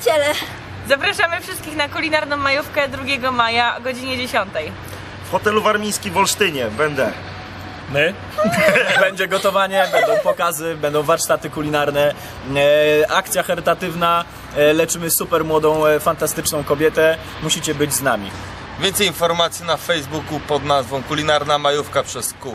przyjaciele. Zapraszamy wszystkich na kulinarną majówkę 2 maja o godzinie 10. W hotelu warmiński w Olsztynie będę. My. Będzie gotowanie, będą pokazy, będą warsztaty kulinarne, e, akcja charytatywna, e, leczymy super młodą, e, fantastyczną kobietę. Musicie być z nami. Więcej informacji na Facebooku pod nazwą Kulinarna Majówka przez Q.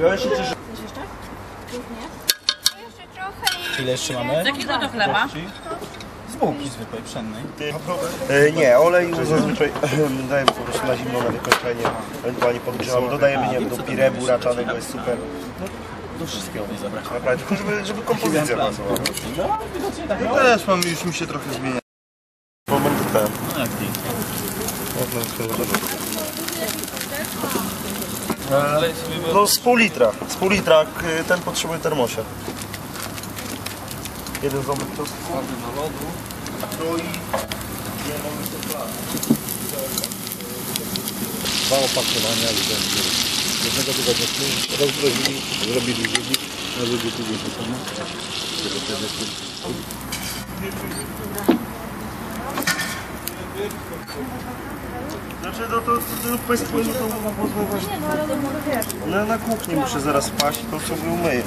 Ja się cieszę. Ile jeszcze mamy? Z jakiego to chleba? Z bułki zwykłej, pszennej. E, nie, olej zazwyczaj dajemy po prostu na zimno na wykończenie, ewentualnie podgrzewamy, dodajemy, nie wiem, do pire buraczanego jest super. Do wszystkiego nie zabrać. Naprawdę, tylko żeby, żeby kompozycja pasowała. No, widocznie tak. No też mam, już mi się trochę zmienia. Moment ten. No jak ty. No z pół litra, z pół litra, k- ten potrzebuje termosia. Jeden ząbek tostu. No i dwa opakowania i będzie jednego tygodnia rozgrozili, zrobili ludzi, na ludzi później to samo. Znaczy, no to, to, to kwestia, no to można było zmywać. Na, na kuchni muszę zaraz wpaść, to sobie umyję.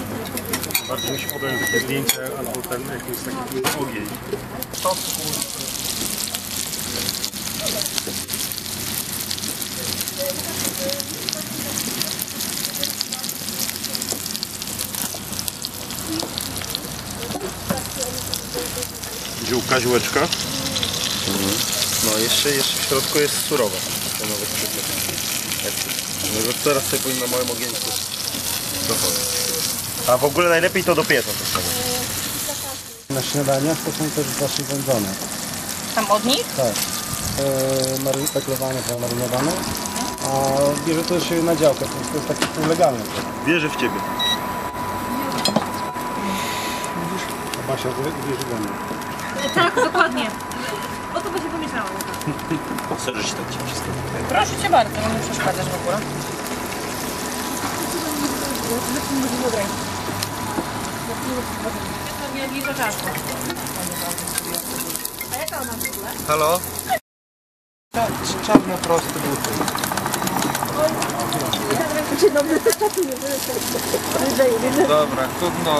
Bardziej mi się podają takie zdjęcia albo ten jakiś taki ogień. Ziółka, ziółeczka. No jeszcze, jeszcze w środku jest surowa. To nawet. No to teraz sobie powinno na małym ogienku dochodzić. A w ogóle najlepiej to do pieca to sobie. Na śniadaniach to są też właśnie wędzone. Tam od nich? Tak. E, mary- peklowane, marynowane. A bierze to się na działkę, to, jest takie półlegalne. Wierzę w ciebie. A wie- wierzy we mnie. Tak, dokładnie. O to będzie pomyślała. Co, że się tak ci wszystko Proszę cię bardzo, nie przeszkadzasz w ogóle. Halo? Czarne proste buty. Dobra, trudno.